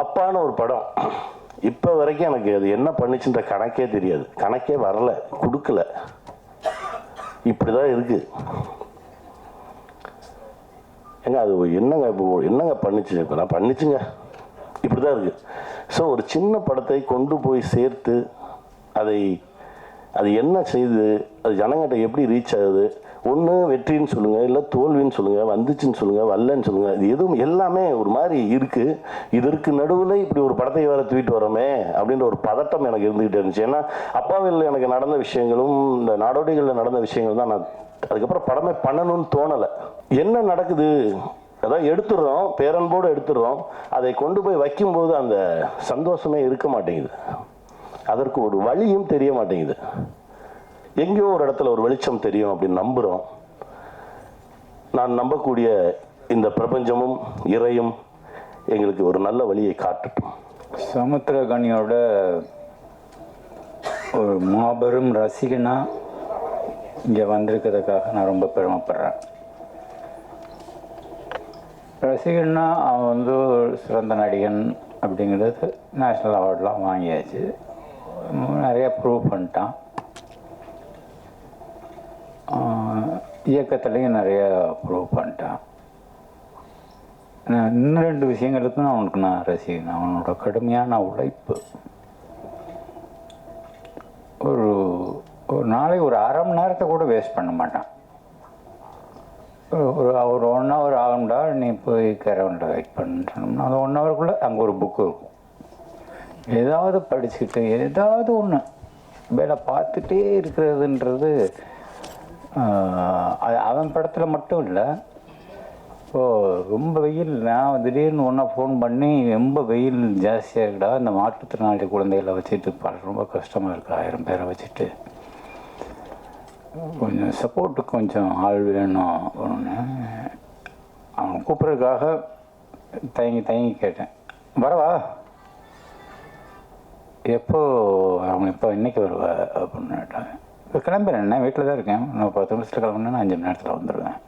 அப்பான்னு ஒரு படம். இப்போ வரைக்கும் எனக்கு அது என்ன பண்ணிச்சுன்ற கணக்கே தெரியாது. கணக்கே வரல கொடுக்கல. இப்படிதான் இருக்கு. ஏங்க அது என்னங்க இப்போ என்னங்க பண்ணிச்சு இப்போ நான் பண்ணிச்சுங்க. இப்படி தான் இருக்கு. ஸோ ஒரு சின்ன படத்தை கொண்டு போய் சேர்த்து அதை அது என்ன செய்யுது அது ஜனங்கிட்ட எப்படி ரீச் ஆகுது? ஒன்று வெற்றின்னு சொல்லுங்கள் இல்லை தோல்வின்னு சொல்லுங்கள் வந்துச்சுன்னு சொல்லுங்கள் வரலன்னு சொல்லுங்கள் இது எதுவும் எல்லாமே ஒரு மாதிரி இருக்குது இதற்கு நடுவில் இப்படி ஒரு படத்தை வேறு தூக்கிட்டு வரோமே அப்படின்ற ஒரு பதட்டம் எனக்கு இருந்துகிட்டே இருந்துச்சு. ஏன்னா அப்பாவில் எனக்கு நடந்த விஷயங்களும் இந்த நாடோடிகளில் நடந்த விஷயங்கள் தான் நான் அதுக்கப்புறம் படமே பண்ணணும்னு தோணலை. என்ன நடக்குது? அதான் எடுத்துடுறோம் பேரன்போடு எடுத்துடுறோம். அதை கொண்டு போய் வைக்கும்போது அந்த சந்தோஷமே இருக்க மாட்டேங்குது. அதற்கு ஒரு வழியும் தெரிய மாட்டேங்குது. எங்கேயோ ஒரு இடத்துல ஒரு வெளிச்சம் தெரியும் அப்படின்னு நம்புகிறோம் நான் நம்பக்கூடிய இந்த பிரபஞ்சமும் இறையும் எங்களுக்கு ஒரு நல்ல வழியை காட்டட்டும். சமுத்திரகனியோட ஒரு மாபெரும் ரசிகனா இங்கே வந்திருக்கிறதுக்காக நான் ரொம்ப பெருமைப்படுறேன். ரசிகன்னா அவன் வந்து ஒரு சிறந்த நடிகன் அப்படிங்கிறது நேஷ்னல் அவார்ட்லாம் வாங்கியாச்சு. நிறைய ப்ரூவ் பண்ணிட்டான். இயக்கத்துலேயும் நிறைய ப்ரூவ் பண்ணிட்டான். நான் இன்னும் ரெண்டு விஷயங்களுக்கும் அவனுக்கு நான் ரசிக்கணும் அவனோட கடுமையான உழைப்பு. ஒரு ஒரு நாளைக்கு ஒரு அரை மணி நேரத்தை கூட வேஸ்ட் பண்ண மாட்டான். ஒரு- ஒரு ஒன் ஹவர் ஆகும்டா நீ போய் கரவன்ல வெயிட் பண்ணுன்னு அந்த ஒன் ஹவருக்குள்ளே அங்கே ஒரு புக்கு இருக்கும். ஏதாவது படிச்சுக்கிட்டு ஏதாவது ஒன்று வேலை பார்த்துட்டே இருக்கிறதுன்றது அது அவன் படத்தில் மட்டும் இல்லை. இப்போது ரொம்ப வெயில். நான் திடீர்னு ஒன்றா ஃபோன் பண்ணி ரொம்ப வெயில் ஜாஸ்தியாக இருக்குடா இந்த மாற்றுத்திறனாளி குழந்தைகளை வச்சுட்டு ப ரொம்ப கஷ்டமாக இருக்குது ஆயிரம் பேரை வச்சுட்டு. கொஞ்சம் சப்போர்ட்டுக்கு கொஞ்சம் ஆள் வேணும் ஒன்று அவன் கூப்பிட்றதுக்காக தயங்கி தயங்கி கேட்டேன். வரவா? எப்போ அவங்க இப்போ இன்றைக்கி வருவா அப்படின்னு கேட்டாங்க. இப்போ கிளம்புறேன் வீட்டில் தான் இருக்கேன். நான் பத்து நிமிஷத்தில் கிளம்புனா அஞ்சு மணி நேரத்தில் வந்துடுவேன்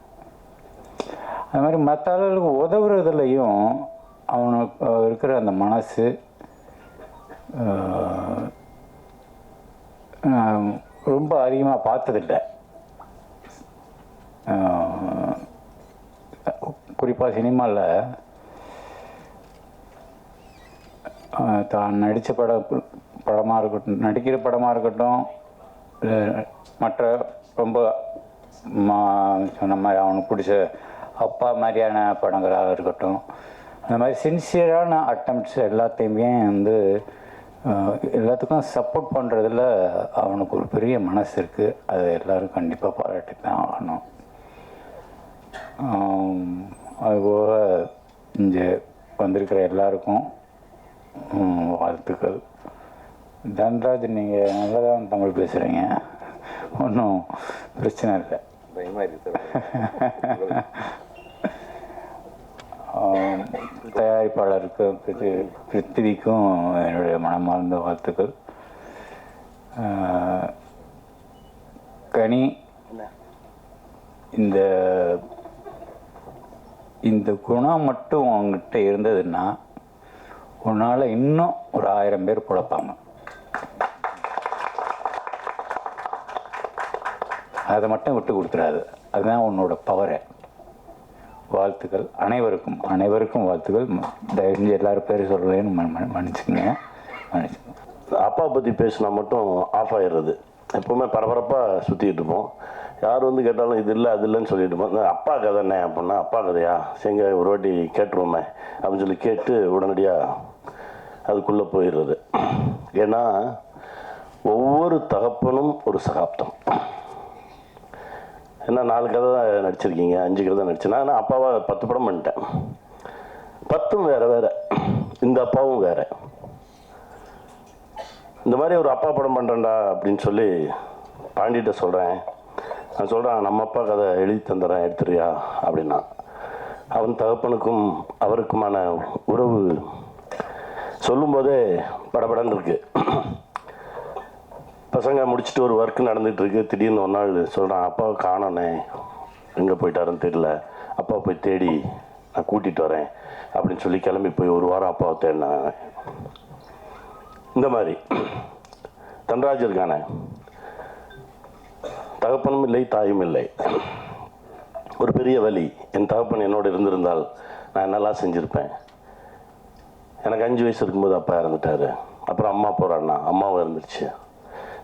அது மாதிரி மற்ற ஆளுகளுக்கு உதவுறதுலையும் அவனுக்கு இருக்கிற அந்த மனசு ரொம்ப அதிகமாக பார்த்ததில்ல. குறிப்பாக சினிமாவில் தான் நடித்த படம் படமாக இருக்கட்டும் நடிக்கிற படமாக இருக்கட்டும் மற்ற ரொம்ப சொன்ன மாதிரி அவனுக்கு பிடிச்ச அப்பா மாதிரியான படங்களாக இருக்கட்டும். அந்த மாதிரி சின்சியரான அட்டம்ப்ட்ஸ் எல்லாத்தையுமே வந்து எல்லாத்துக்கும் சப்போர்ட் பண்ணுறதுல அவனுக்கு ஒரு பெரிய மனசு இருக்குது அது எல்லோரும் கண்டிப்பாக பாராட்டி தான் ஆகணும் அதுபோக இங்கே வந்திருக்கிற எல்லாருக்கும் வாழ்த்துக்கள். தன்ராஜ் நீங்கள் நல்லா தான் தமிழ் பேசுகிறீங்க ஒன்றும் பிரச்சனை இல்லை. ஆம், தயாரிப்பாளருக்கு பிரித்தி- பிருத்திவிக்கும் என்னுடைய மனமார்ந்த வாழ்த்துக்கள். கனி இந்த இந்த குணம் மட்டும் உங்ககிட்ட இருந்ததுன்னா உன்னால் இன்னும் ஒரு ஆயிரம் பேர் பிழைப்பாங்க. அதை மட்டும் விட்டு கொடுத்துடாது. அதுதான் உன்னோட பவரை வாழ்த்துக்கள். அனைவருக்கும் அனைவருக்கும் வாழ்த்துக்கள். தயவு செஞ்சு எல்லாரும் பேர் சொல்கிறேன்னு மன்னிச்சுக்கங்க. மன்னிச்சுக்கோங்க. அப்பா பற்றி பேசினா மட்டும் ஆஃப் ஆகிடுறது எப்போவுமே பரபரப்பாக சுற்றிக்கிட்டு இருப்போம். யார் வந்து கேட்டாலும் இது இல்லை அது இல்லைன்னு சொல்லிட்டு இருப்போம். அப்பா கதை என்ன அப்படின்னா அப்பா கதையா? சரிங்க ஒரு வாட்டி கேட்டுருவோமே அப்படின்னு சொல்லி கேட்டு உடனடியாக அதுக்குள்ளே போயிடுறது. ஏன்னா ஒவ்வொரு தகப்பனும் ஒரு சகாப்தம். ஏன்னா நாலு கதை தான் நடிச்சிருக்கீங்க அஞ்சு கதை தான் நடிச்சேன் நான் அப்பாவை பத்து படம் பண்ணிட்டேன். பத்தும் வேற வேற. இந்த அப்பாவும் வேற. இந்த மாதிரி ஒரு அப்பா படம் பண்ணுறேன்டா அப்படின்னு சொல்லி பாண்டிகிட்ட சொல்கிறேன் நான் சொல்கிறேன் நம்ம அப்பா கதை எழுதி தந்துடுறேன் எடுத்துறியா அப்படின்னா. அவன் தகப்பனுக்கும் அவருக்குமான உறவு சொல்லும்போதே படபடன்னு இருக்கு. பசங்க முடிச்சுட்டு ஒரு ஒர்க் நடந்துட்டு இருக்கு திடீர்னு ஒரு நாள் சொல்கிறான் அப்பாவை காணோனே. எங்கே போயிட்டாருன்னு தெரியல. அப்பா போய் தேடி நான் கூட்டிகிட்டு வரேன். அப்படின்னு சொல்லி கிளம்பி போய் ஒரு வாரம் அப்பாவை தேடினாங்க. இந்த மாதிரி. தன்ராஜ் இருக்கானே தகப்பனும் இல்லை தாயும் இல்லை. ஒரு பெரிய வழி என் தகப்பன் என்னோட இருந்திருந்தால் நான் நல்லா செஞ்சுருப்பேன்? எனக்கு அஞ்சு வயசு இருக்கும்போது அப்பா இறந்துட்டாரு. அப்புறம் அம்மா போகிறாண்ணா அம்மாவும் இருந்துருச்சு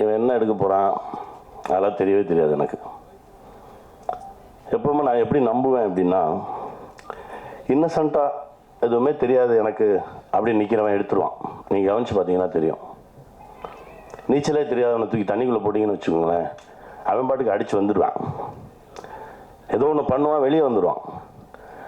இவன் என்ன எடுக்க போகிறான் அதெல்லாம் தெரியவே தெரியாது எனக்கு. எப்பவுமே நான் எப்படி நம்புவேன் அப்படின்னா இன்னசென்ட்டாக எதுவுமே தெரியாது எனக்கு அப்படி நிற்கிறவன் எடுத்துருவான். நீங்கள் கவனித்து பார்த்தீங்கன்னா தெரியும். நீச்சலே தெரியாதவனை தூக்கி தண்ணிக்குள்ளே போட்டிங்கன்னு வச்சுக்கோங்களேன் அவன் பாட்டுக்கு அடித்து வந்துடுவான் ஏதோ ஒன்று பண்ணுவான் வெளியே வந்துடுவான்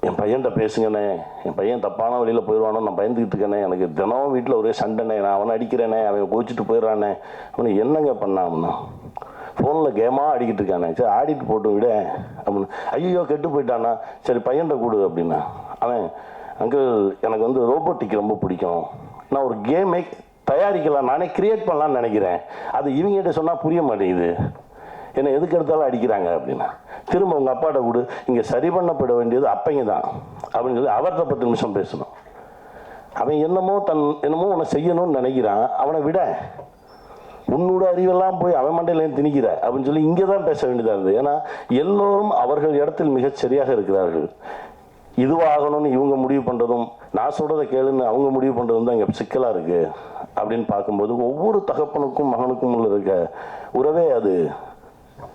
என் பையன்கிட்ட பேசுங்கண்ணே. என் பையன் தப்பான வழியில் போயிடுவானோ நான் பயந்துக்கிட்டு இருக்கேனே எனக்கு தினமும் வீட்டில் ஒரே சண்டைண்ணே. நான் அவனை அடிக்கிறேனே அவன் கோச்சிட்டு போயிடுறானே. அவனை என்னங்க பண்ணாம்னா ஃபோனில் கேமாக ஆடிக்கிட்டு இருக்கானே. சரி ஆடிட்டு போட்டு விட. அப்படின்னு ஐயோ கெட்டு போயிட்டானா? சரி பையன்கிட்ட கொடு அப்படின்னா. அவன் அங்கிள் எனக்கு வந்து ரோபோட்டிக் ரொம்ப பிடிக்கும். நான் ஒரு கேமை தயாரிக்கலாம் நானே கிரியேட் பண்ணலான்னு நினைக்கிறேன். அது இவங்ககிட்ட சொன்னால் புரிய மாட்டேங்குது. என்னை எதுக்கு எடுத்தாலும் அடிக்கிறாங்க அப்படின்னா திரும்ப உங்கள் அப்பாட்ட கொடு இங்கே சரி பண்ணப்பட வேண்டியது அப்பைங்க தான் அப்படின்னு சொல்லி அவர்கிட்ட பத்து நிமிஷம் பேசணும். அவன் என்னமோ தன் என்னமோ உன்னை செய்யணும்னு நினைக்கிறான். அவனை விட உன்னோட அறிவெல்லாம் போய் அவன் மண்டையில திணிக்கிற அப்படின்னு சொல்லி இங்கே தான் பேச வேண்டியதாக இருந்தது. ஏன்னா எல்லோரும் அவர்கள் இடத்தில் மிகச் சரியாக இருக்கிறார்கள். இதுவாகணும்னு இவங்க முடிவு பண்ணுறதும் நான் சொல்கிறத கேளுன்னு அவங்க முடிவு பண்ணுறதும் தான் இங்கே சிக்கலாக இருக்குது அப்படின்னு பார்க்கும்போது ஒவ்வொரு தகப்பனுக்கும் மகனுக்கும் உள்ள இருக்க உறவே அது.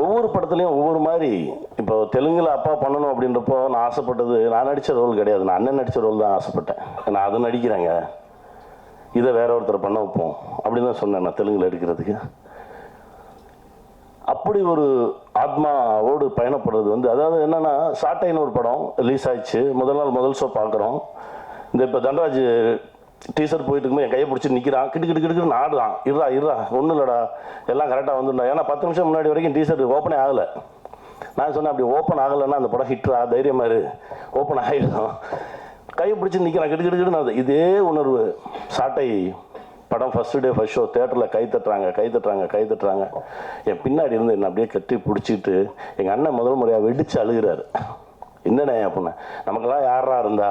ஒவ்வொரு படத்துலையும் ஒவ்வொரு மாதிரி. இப்போ தெலுங்குல அப்பா பண்ணணும் அப்படின்றப்போ நான் ஆசைப்பட்டது நான் நடித்த ரோல் கிடையாது. நான் அண்ணன் நடித்த ரோல் தான் ஆசைப்பட்டேன். நான் அதை நடிக்கிறேங்க. இதை வேற ஒருத்தர் பண்ண வைப்போம். அப்படின்னு தான் சொன்னேன் நான் தெலுங்கில் எடுக்கிறதுக்கு. அப்படி ஒரு ஆத்மாவோடு பயணப்படுறது வந்து அதாவது என்னன்னா சாட்டைன்னு ஒரு படம் ரிலீஸ் ஆயிடுச்சு. முதல் நாள் முதல் ஷோ பார்க்குறோம். இந்த இப்போ தன்ராஜ் டீசர் போயிட்டு இருக்கும்போது என் கையை பிடிச்சி நிற்கிறான் கிட்டு கிட்டு கிட்டு ஆடுறான். இருடா இருடா. ஒன்றும் இல்லைடா. எல்லாம் கரெக்டாக வந்துடா ஏன்னா பத்து நிமிஷம் முன்னாடி வரைக்கும் டீசர் ஓப்பனே ஆகலை. நான் சொன்னேன் அப்படி ஓப்பன் ஆகலைன்னா அந்த படம் ஹிட்ரா தைரியமா இரு. ஓப்பன் ஆகிடும் கையை பிடிச்சி நிற்கிறான் கிட்டு கிட்டு கிட்டுன்னு அது இதே உணர்வு. சாட்டை படம் ஃபஸ்ட்டு டே ஃபஸ்ட் ஷோ தேட்டரில் கை தட்டுறாங்க கை தட்டுறாங்க கை தட்டுறாங்க. என் பின்னாடி இருந்து என்ன அப்படியே கட்டி பிடிச்சிட்டு எங்கள் அண்ணன் முதல் முறையாக வெடிச்சு அழுகிறாரு. என்னண்ணே அப்படின்னு நமக்கெல்லாம் யாரா இருந்தா?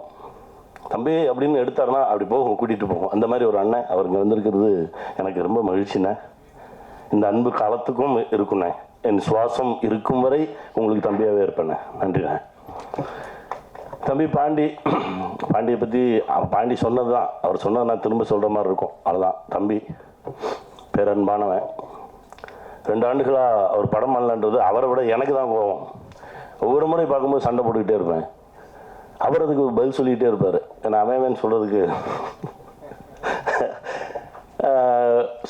தம்பி அப்படின்னு எடுத்தாருன்னா அப்படி போகும் கூட்டிகிட்டு போகும். அந்த மாதிரி ஒரு அண்ணன் அவர் இங்கே வந்திருக்கிறது எனக்கு ரொம்ப மகிழ்ச்சிண்ணே. இந்த அன்பு காலத்துக்கும் இருக்குண்ணே. என் சுவாசம் இருக்கும் வரை உங்களுக்கு தம்பியாகவே இருப்பேண்ணே. நன்றிண்ணே. தம்பி பாண்டி பாண்டியை பற்றி பாண்டி சொன்னது தான் அவர் சொன்னது நான் திரும்ப சொல்கிற மாதிரி இருக்கும். அதுதான் தம்பி பேரன்பானவன். ரெண்டு ஆண்டுகளாக அவர் படம் பண்ணலன்றது அவரை விட எனக்கு தான் கோவம் ஒவ்வொரு முறை பார்க்கும்போது சண்டை போட்டுக்கிட்டே இருப்பேன். அவர் அதுக்கு பதில் சொல்லிக்கிட்டே இருப்பார். என்ன அவன் சொல்கிறதுக்கு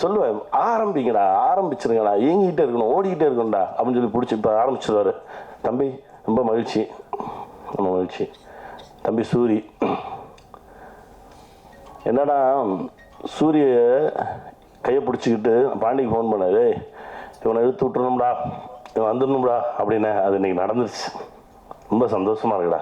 சொல்லுவேன். ஆரம்பிங்கடா ஆரம்பிச்சிருங்கடா. இயங்கிக்கிட்டே இருக்கணும் ஓடிக்கிட்டே இருக்கணும்டா அப்படின்னு சொல்லி பிடிச்சி இப்போ ஆரம்பிச்சிருவாரு. தம்பி ரொம்ப மகிழ்ச்சி. ரொம்ப மகிழ்ச்சி. தம்பி சூரி. என்னடா சூரிய கையை பிடிச்சிக்கிட்டு பாண்டிக்கு ஃபோன் பண்ணாரு இவனை இழுத்து விட்டுறணும்டா இவன் வந்துடணும்டா அப்படின்னு. அது இன்னைக்கு நடந்துருச்சு. ரொம்ப சந்தோஷமாக இருக்குடா.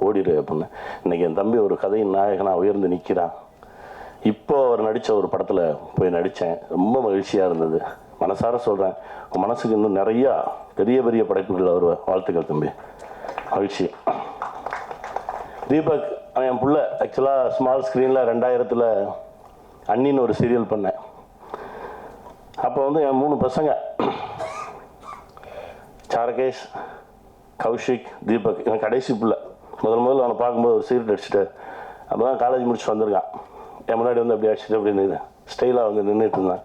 ஓடிடு அப்படின்னு. இன்றைக்கி என் தம்பி ஒரு கதையின் நாயகனாக உயர்ந்து நிற்கிறான் இப்போ அவர் நடித்த ஒரு படத்தில் போய் நடித்தேன் ரொம்ப மகிழ்ச்சியாக இருந்தது. மனசார சொல்கிறேன் உன் மனசுக்கு இன்னும் நிறையா பெரிய பெரிய படைப்புகள் அவர் வாழ்த்துக்கள் தம்பி. மகிழ்ச்சி. தீபக் என் புள்ள. ஆக்சுவலாக ஸ்மால் ஸ்க்ரீனில் ரெண்டாயிரத்தில் அண்ணின்னு ஒரு சீரியல் பண்ணேன். அப்போ வந்து என் மூணு பசங்க. சாரகேஷ் கௌஷிக் தீபக். என் கடைசி பிள்ளை. முதல் முதல்ல அவனை பார்க்கும்போது ஒரு சீரியட் அடிச்சுட்டு அப்போ தான் காலேஜ் முடிச்சு வந்திருக்கான். என் முன்னாடி வந்து அப்படி அடிச்சுட்டு அப்படி நின்று ஸ்டைலாக வந்து நின்றுட்டு இருந்தான்.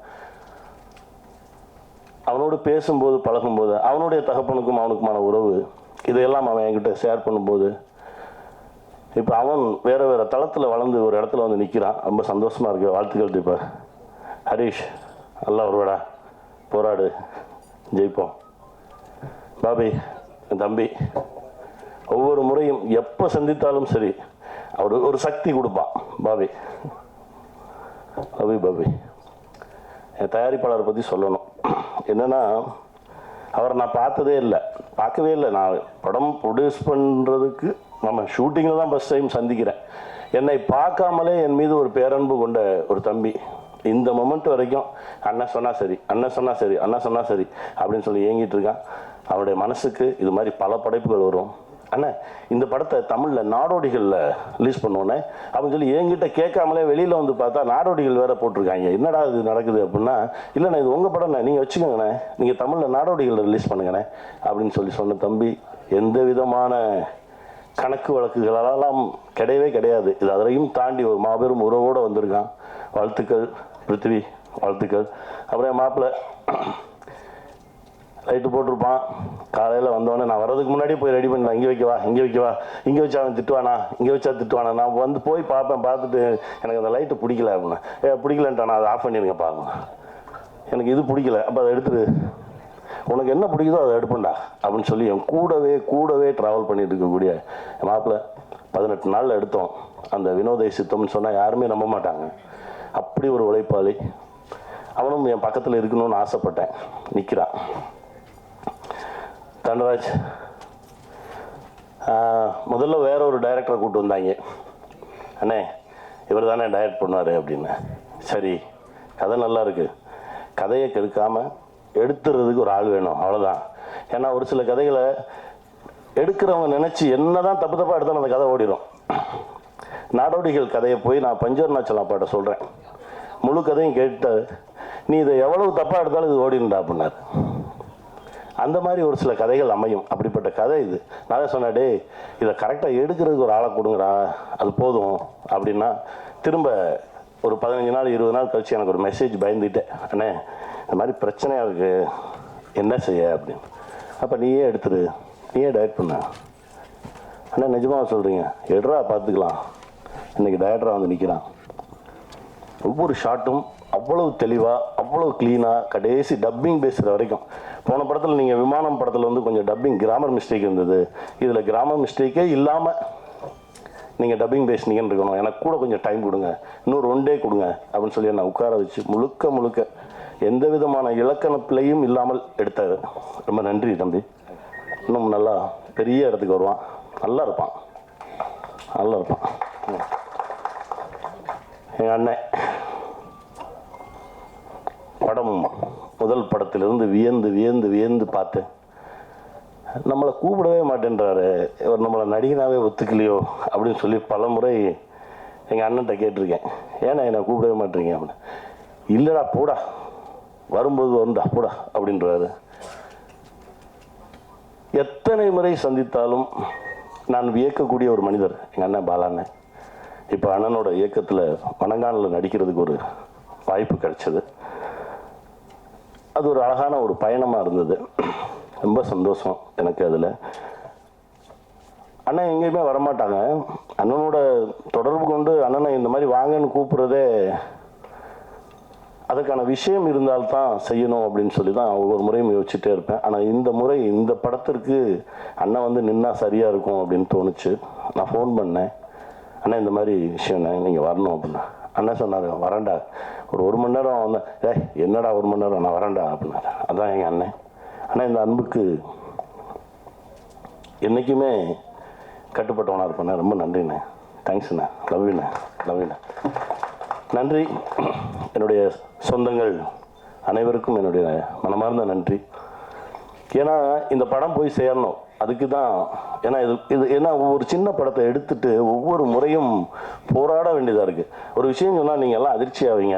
அவனோடு பேசும்போது பழகும்போது அவனுடைய தகப்பனுக்கும் அவனுக்குமான உறவு இதையெல்லாம் அவன் என்கிட்ட ஷேர் பண்ணும்போது இப்போ அவன் வேறு வேறு தளத்தில் வளர்ந்து ஒரு இடத்துல வந்து நிற்கிறான் ரொம்ப சந்தோஷமாக இருக்கு. வாழ்த்துக்கள் இப்போ ஹரீஷ் நல்லா வருவாடா போராடு. ஜெயிப்போம். பாபி என் தம்பி. ஒவ்வொரு முறையும் எப்போ சந்தித்தாலும் சரி அவர் ஒரு சக்தி கொடுப்பான் பாபி. Bobby Bobby. என் தயாரிப்பாளரை பற்றி சொல்லணும். என்னன்னா அவரை நான் பார்த்ததே இல்லை. பார்க்கவே இல்லை. நான் படம் ப்ரொடியூஸ் பண்ணுறதுக்கு நம்ம ஷூட்டிங்கில் தான் ஃபஸ்ட் டைம் சந்திக்கிறேன். என்னை பார்க்காமலே என் மீது ஒரு பேரன்பு கொண்ட ஒரு தம்பி. இந்த மொமெண்ட் வரைக்கும் அண்ணன் சொன்னால் சரி அண்ணன் சொன்னால் சரி அண்ணன் சொன்னால் சரி அப்படின்னு சொல்லி ஏங்கிட்டு இருக்கான். அவருடைய மனசுக்கு இது மாதிரி பல படைப்புகள் வரும். அண்ணா இந்த படத்தை தமிழில் நாடோடிகளில் ரிலீஸ் பண்ணோன்னே அப்படின்னு சொல்லி என்கிட்ட கேட்காமலே வெளியில் வந்து பார்த்தா நாடோடிகள் வேற போட்டிருக்காங்க. என்னடா இது நடக்குது அப்படின்னா இல்லைண்ணே இது உங்கள் படம்ண்ணே நீங்கள் வச்சுக்கோங்கண்ணே நீங்கள் தமிழில் நாடோடிகளில் ரிலீஸ் பண்ணுங்கண்ணே அப்படின்னு சொல்லி சொன்ன தம்பி எந்த விதமான கணக்கு வழக்குகளெல்லாம் கிடையவே கிடையாது. இது அதையும் தாண்டி ஒரு மாபெரும் உறவோடு வந்திருக்கான். வாழ்த்துக்கள் பிருத்திவி வாழ்த்துக்கள். அப்புறம் என் மாப்பிள்ளை லைட்டு போட்டிருப்பான். காலையில் வந்தோடனே நான் வர்றதுக்கு முன்னாடி போய் ரெடி பண்ணலாம் இங்கே வைக்கவா இங்கே வைக்கவா இங்கே வச்சா அவன் திட்டுவானா இங்கே வச்சா திட்டுவானா. நான் வந்து போய் பார்ப்பேன் பார்த்துட்டு எனக்கு அந்த லைட்டு பிடிக்கல அப்படின்னா. ஏ பிடிக்கலன்ட்டானா அதை ஆஃப் பண்ணிடுங்க பாருங்க எனக்கு இது பிடிக்கல அப்போ அதை எடுத்துரு. உனக்கு என்ன பிடிக்குதோ அதை எடுப்பண்டா அப்படின்னு சொல்லி என் கூடவே கூடவே ட்ராவல் பண்ணிட்டு இருக்கக்கூடிய என் பதினெட்டு நாளில் எடுத்தோம். அந்த வினோதை சித்தம்னு சொன்னால் யாருமே நம்ப மாட்டாங்க. அப்படி ஒரு உழைப்பாளி. அவனும் என் பக்கத்தில் இருக்கணும்னு ஆசைப்பட்டேன். நிற்கிறான் தண்டராஜ் முதல்ல வேற ஒரு டைரக்டரை கூப்பிட்டு வந்தாங்க. அண்ணே இவர் தானே டைரக்ட் பண்ணார் அப்படின்னு. சரி கதை நல்லா இருக்கு. கதையை கெடுக்காமல் எடுத்துறதுக்கு ஒரு ஆள் வேணும் அவ்வளோதான் ஏன்னா ஒரு சில கதைகளை எடுக்கிறவங்க நினச்சி என்ன தான் தப்பு தப்பாக எடுத்தாலும் அந்த கதை ஓடிடும் நாடோடிகள் கதையை போய் நான் பஞ்சர்நாச்சல் அப்பாட்ட சொல்கிறேன் முழு கதையும் கேட்டு நீ இதை எவ்வளவு தப்பாக எடுத்தாலும் இது ஓடிடும்டா அப்படின்னாரு. அந்த மாதிரி ஒரு சில கதைகள் அமையும். அப்படிப்பட்ட கதை இது. நான் சொன்னேன் டேய் இதை கரெக்டாக எடுக்கிறதுக்கு ஒரு ஆளை கொடுங்கடா. அது போதும். அப்படின்னா திரும்ப ஒரு பதினஞ்சு நாள் இருபது நாள் கழிச்சு எனக்கு ஒரு மெசேஜ் பயந்துட்டேன். அண்ணே இந்த மாதிரி பிரச்சனையாக இருக்கு. என்ன செய்ய? அப்படின்னு. அப்போ நீயே எடுத்துரு. நீயே டயட் பண்ண. அண்ணா நிஜமாக சொல்கிறீங்க எடுறா பார்த்துக்கலாம். இன்றைக்கி டைரக்டராக வந்து நிற்கிறான் ஒவ்வொரு ஷாட்டும் அவ்வளவு தெளிவாக அவ்வளவு க்ளீனாக கடைசி டப்பிங் பேசுகிற வரைக்கும் போன படத்தில் நீங்கள் விமானம் படத்தில் வந்து கொஞ்சம் டப்பிங் கிராமர் மிஸ்டேக் இருந்தது. இதில் கிராமர் மிஸ்டேக்கே இல்லாமல் நீங்கள் டப்பிங் பேசுனீங்கன்னு இருக்கணும். எனக்கு கூட கொஞ்சம் டைம் கொடுங்க. இன்னொரு ஒன் டே கொடுங்க. அப்படின்னு சொல்லி என்னை உட்கார வச்சு முழுக்க முழுக்க எந்த விதமான இலக்கண பிழையும் இல்லாமல் எடுத்தார். ரொம்ப நன்றி தம்பி. இன்னும் நல்லா பெரிய இடத்துக்கு வருவான். நல்லா இருப்பான். நல்லா இருப்பான். எங்கள் அண்ணன். படம் முதல் படத்திலிருந்து வியந்து வியந்து வியந்து பார்த்தேன் நம்மளை கூப்பிடவே மாட்டேன்றாரு. இவர் நம்மளை நடிகனாவே ஒத்துக்கலையோ? அப்படின்னு சொல்லி பல முறை எங்கள் அண்ணன்ட்ட கேட்டிருக்கேன். ஏன்னா என்னை கூப்பிடவே மாட்டேங்க? அப்படின்னு. இல்லைடா போடா. வரும்போது வந்தா போடா அப்படின்றாரு. எத்தனை முறை சந்தித்தாலும் நான் வியக்கக்கூடிய ஒரு மனிதர் எங்கள் அண்ணன் பாலாண்ணன். இப்போ அண்ணனோட இயக்கத்தில் மணங்கானில் நடிக்கிறதுக்கு ஒரு வாய்ப்பு கிடைச்சது. அது ஒரு அழகான ஒரு பயணமாக இருந்தது. ரொம்ப சந்தோஷம் எனக்கு அதில். அண்ணன் எங்கேயுமே வரமாட்டாங்க. அண்ணனோட தொடர்பு கொண்டு அண்ணனை இந்த மாதிரி வாங்கன்னு கூப்பிட்றதே அதுக்கான விஷயம் இருந்தால்தான் செய்யணும் அப்படின்னு சொல்லி தான் ஒவ்வொரு முறையும் யோசிச்சுட்டே இருப்பேன். ஆனால் இந்த முறை இந்த படத்திற்கு அண்ணன் வந்து நின்னா சரியாக இருக்கும் அப்படின்னு தோணுச்சு. நான் ஃபோன் பண்ணேன். அண்ணா இந்த மாதிரி விஷயம்ண்ணே நீங்கள் வரணும் அப்படின்னா. அண்ணன் சொன்னார் வரேன்டா. ஒரு ஒரு மணி நேரம் வந்தேன் ஏய் என்னடா ஒரு மணி நேரம்? நான் வரேன்டா அப்படின்னா அதான் எங்கள் அண்ணன். அண்ணா இந்த அன்புக்கு என்றைக்குமே கட்டுப்பட்டவனாக இருப்பேண்ணே ரொம்ப நன்றிண்ணே. தேங்க்ஸ்ண்ணே லவ்யூண்ணே லவ்யூண்ணே நன்றி. என்னுடைய சொந்தங்கள் அனைவருக்கும் என்னுடைய மனமார்ந்த நன்றி. ஏன்னா இந்த படம் போய் சேரணும். அதுக்கு தான் ஏன்னா இது இது ஏன்னா ஒவ்வொரு சின்ன படத்தை எடுத்துட்டு ஒவ்வொரு முறையும் போராட வேண்டியதாக இருக்குது ஒரு விஷயம் சொன்னால் நீங்கள் எல்லாம் அதிர்ச்சி ஆவீங்க.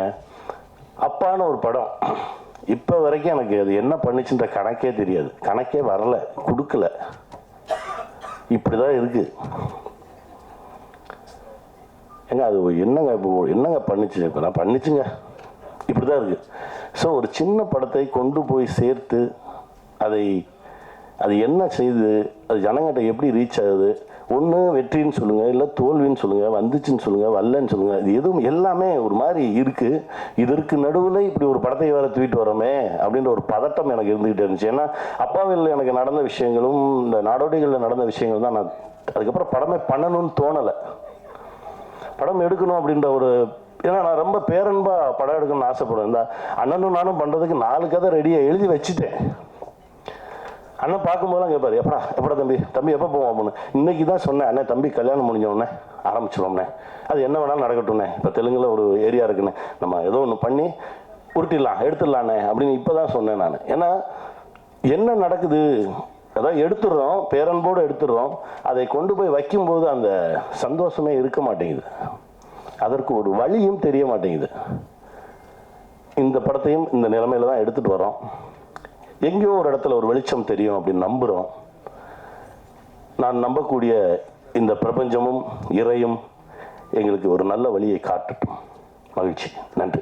அப்பான ஒரு படம். இப்போ வரைக்கும் எனக்கு அது என்ன பண்ணிச்சுன்ற கணக்கே தெரியாது. கணக்கே வரல கொடுக்கல. இப்படி தான் இருக்குது ஏங்க அது என்னங்க இப்போ என்னங்க பண்ணிச்சு இப்போ நான் பண்ணிச்சுங்க. இப்படி தான் இருக்குது ஸோ ஒரு சின்ன படத்தை கொண்டு போய் சேர்த்து அதை அது என்ன செய்யுது அது ஜனங்கிட்ட எப்படி ரீச் ஆகுது? ஒன்று வெற்றின்னு சொல்லுங்கள் இல்லை தோல்வின்னு சொல்லுங்கள் வந்துச்சுன்னு சொல்லுங்கள் வரலன்னு சொல்லுங்கள் இது எதுவும் எல்லாமே ஒரு மாதிரி இருக்குது இதற்கு நடுவில் இப்படி ஒரு படத்தை வேறு தூக்கிட்டு வரோமே அப்படின்ற ஒரு பதட்டம் எனக்கு இருந்துகிட்டே இருந்துச்சு. ஏன்னா அப்பாவில் எனக்கு நடந்த விஷயங்களும் இந்த நாடோடிகளில் நடந்த விஷயங்கள் தான் நான் அதுக்கப்புறம் படமே பண்ணணும்னு தோணலை. படம் எடுக்கணும் அப்படின்ற ஒரு ஏன்னா நான் ரொம்ப பேரன்பா படம் எடுக்கணும்னு ஆசைப்படுவேன். இந்த அண்ணனும் நானும் பண்ணுறதுக்கு நாலு கதை ரெடியாக எழுதி வச்சுட்டேன். அண்ணன் பார்க்கும்போதெல்லாம் கேட்பாரு எப்படா எப்படா தம்பி? தம்பி எப்போ போவோம் அப்படின்னு இன்னைக்கு தான் சொன்னேன். அண்ணே தம்பி கல்யாணம் முடிஞ்ச உடனே அது என்ன வேணாலும் நடக்கட்டும்ண்ணே இப்போ தெலுங்குல ஒரு ஏரியா இருக்குண்ணே நம்ம ஏதோ ஒன்று பண்ணி உருட்டிடலாம் எடுத்துடலாண்ணே அப்படின்னு இப்போ தான் சொன்னேன் நான். ஏன்னா என்ன நடக்குது? அதான் எடுத்துடுறோம் பேரன்போடு எடுத்துடுறோம். அதை கொண்டு போய் வைக்கும்போது அந்த சந்தோஷமே இருக்க மாட்டேங்குது. அதற்கு ஒரு வழியும் தெரிய மாட்டேங்குது. இந்த படத்தையும் இந்த நிலைமையில தான் எடுத்துகிட்டு வரோம். எங்கேயோ ஒரு இடத்துல ஒரு வெளிச்சம் தெரியும் அப்படின்னு நம்புகிறோம் நான் நம்பக்கூடிய இந்த பிரபஞ்சமும் இறையும் எங்களுக்கு ஒரு நல்ல வழியை காட்டட்டும். மகிழ்ச்சி. நன்றி.